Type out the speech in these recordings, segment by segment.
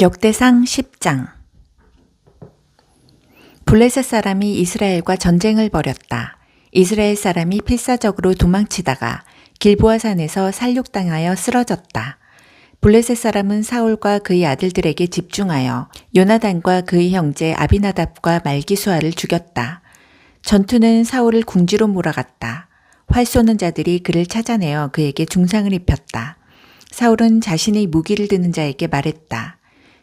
역대상 10장 블레셋 사람이 이스라엘과 전쟁을 벌였다. 이스라엘 사람이 필사적으로 도망치다가 길보아 산에서 살육당하여 쓰러졌다. 블레셋 사람은 사울과 그의 아들들에게 집중하여 요나단과 그의 형제 아비나답과 말기수아를 죽였다. 전투는 사울을 궁지로 몰아갔다. 활 쏘는 자들이 그를 찾아내어 그에게 중상을 입혔다. 사울은 자신의 무기를 드는 자에게 말했다.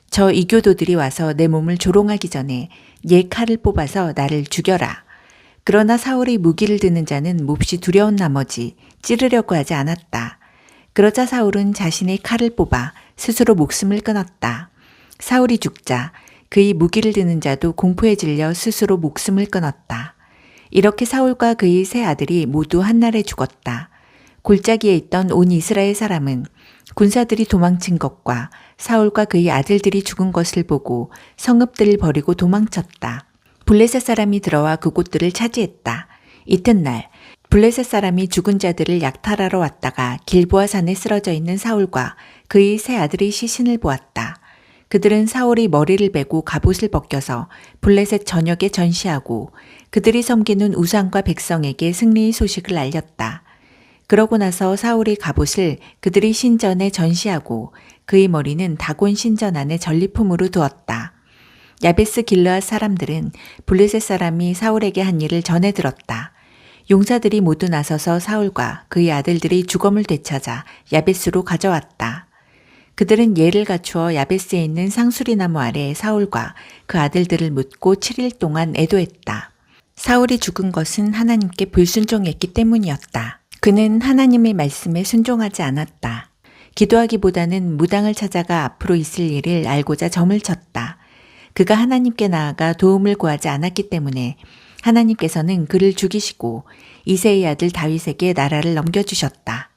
저 이교도들이 와서 내 몸을 조롱하기 전에 얘 칼을 뽑아서 나를 죽여라. 그러나 사울의 무기를 드는 자는 몹시 두려운 나머지 찌르려고 하지 않았다. 그러자 사울은 자신의 칼을 뽑아 스스로 목숨을 끊었다. 사울이 죽자 그의 무기를 드는 자도 공포에 질려 스스로 목숨을 끊었다. 이렇게 사울과 그의 세 아들이 모두 한날에 죽었다. 골짜기에 있던 온 이스라엘 사람은 군사들이 도망친 것과 사울과 그의 아들들이 죽은 것을 보고 성읍들을 버리고 도망쳤다. 블레셋 사람이 들어와 그곳들을 차지했다. 이튿날 블레셋 사람이 죽은 자들을 약탈하러 왔다가 길보아 산에 쓰러져 있는 사울과 그의 세 아들의 시신을 보았다. 그들은 사울이 머리를 베고 갑옷을 벗겨서 블레셋 전역에 전시하고 그들이 섬기는 우상과 백성에게 승리의 소식을 알렸다. 그러고 나서 사울이 갑옷을 그들이 신전에 전시하고 그의 머리는 다곤 신전 안에 전리품으로 두었다. 야베스 길르앗 사람들은 블레셋 사람이 사울에게 한 일을 전해 들었다. 용사들이 모두 나서서 사울과 그의 아들들이 주검을 되찾아 야베스로 가져왔다. 그들은 예를 갖추어 야베스에 있는 상수리 나무 아래 사울과 그 아들들을 묻고 7일 동안 애도했다. 사울이 죽은 것은 하나님께 불순종했기 때문이었다. 그는 하나님의 말씀에 순종하지 않았다. 기도하기보다는 무당을 찾아가 앞으로 있을 일을 알고자 점을 쳤다. 그가 하나님께 나아가 도움을 구하지 않았기 때문에 하나님께서는 그를 죽이시고 이세의 아들 다윗에게 나라를 넘겨주셨다.